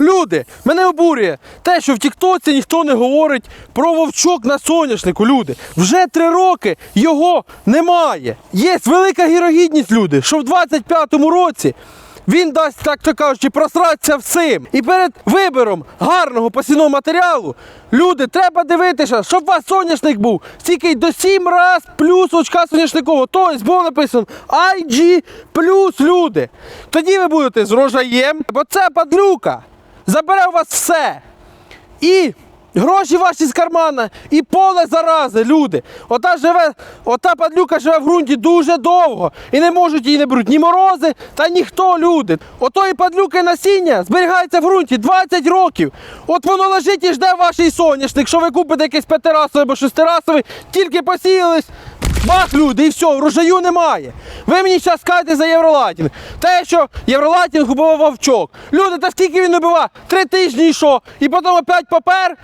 Люди, мене обурює те, що в Тіктоці ніхто не говорить про вовчок на соняшнику. Люди, вже три роки його немає. Є велика гірогідність, люди, що в 25-му році. Він дасть, так то кажучи, просратися всім. І перед вибором гарного посівного матеріалу, люди, треба дивитися, щоб у вас соняшник був стільки до 7 раз плюс очка соняшникового. Тобто було написано IG плюс люди. Тоді ви будете з рожаєм, бо це падлюка забере у вас все. І гроші ваші з кармана, і поле зарази, люди. Ота живе, ота падлюка живе в ґрунті дуже довго. І не можуть її не беруть ні морози, та ніхто, люди. Отої падлюки насіння зберігається в ґрунті 20 років. От воно лежить і жде ваш соняшник, що ви купите якийсь п'ятирасовий або шестирасовий, тільки посіялись. Бах, люди, і все, врожаю немає. Ви мені зараз скажете за Євролатінг. Те, що Євролатінг убивав вовчок. Люди, та скільки він убивав? Три тижні і що? І потім опять попер.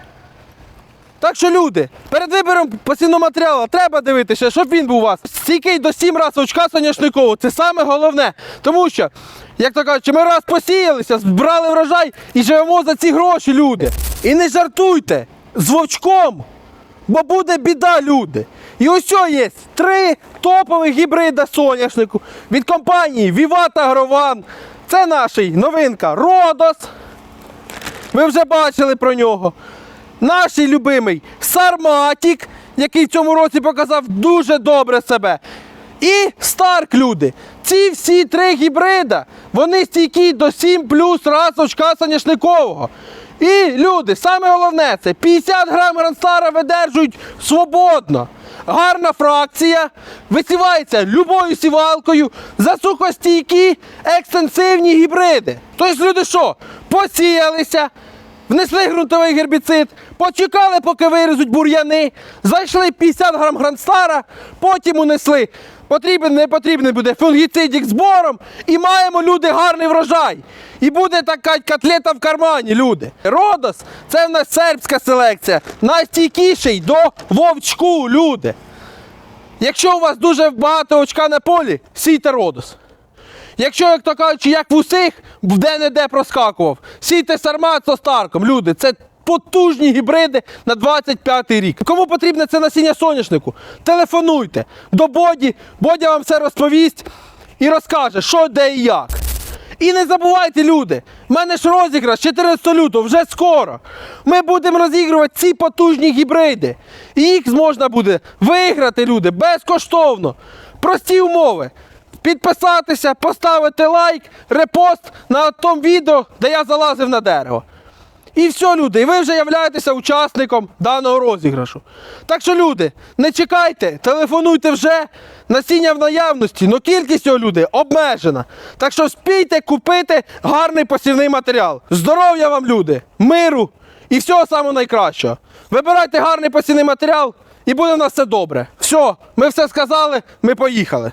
Так що, люди, перед вибором посівного матеріалу треба дивитися, щоб він був у вас стійкий до 7 разів очка соняшникового. Це саме головне. Тому що, як то кажуть, ми раз посіялися, збрали врожай і живемо за ці гроші, люди. І не жартуйте з вовчком, бо буде біда, люди. І ось є три топових гібрида соняшнику від компанії Vivat Agrovan. Це наш новинка Родос. Ви вже бачили про нього. Наш любимий Сарматік, який в цьому році показав дуже добре себе. І Старк, люди. Ці всі три гібрида, вони стійкі до 7 плюс раз очка соняшникового. І люди, саме головне, це 50 грам Гранстара видержують свободно. Гарна фракція, висівається любою сівалкою, засухостійкі, екстенсивні гібриди. Тобто люди що? Посіялися, внесли ґрунтовий гербіцид, почекали, поки вирізуть бур'яни, зайшли 50 грам гранстара, потім унесли. Потрібен, не потрібний буде фунгіцидік збором, і маємо люди гарний врожай. І буде така котлета в кармані, люди. Родос це в нас сербська селекція, найстійкіший до вовчку, люди. Якщо у вас дуже багато очка на полі, сійте родос. Якщо, як то кажучи, як в усіх, де-не-де проскакував, сійте сармат со старком, люди, це потужні гібриди на 25-й рік. Кому потрібне це насіння соняшнику? Телефонуйте до Боді, Бодя вам все розповість і розкаже, що, де і як. І не забувайте, люди, в мене ж розіграш 14 лютого, вже скоро. Ми будемо розігрувати ці потужні гібриди. І їх можна буде виграти, люди, безкоштовно. Прості умови. Підписатися, поставити лайк, репост на тому відео, де я залазив на дерево. І все, люди, і ви вже являєтеся учасником даного розіграшу. Так що, люди, не чекайте, телефонуйте вже. Насіння в наявності, але кількість цього люди обмежена. Так що спійте купити гарний посівний матеріал. Здоров'я вам, люди, миру і всього самого найкращого. Вибирайте гарний посівний матеріал і буде в нас все добре. Все, ми все сказали, ми поїхали.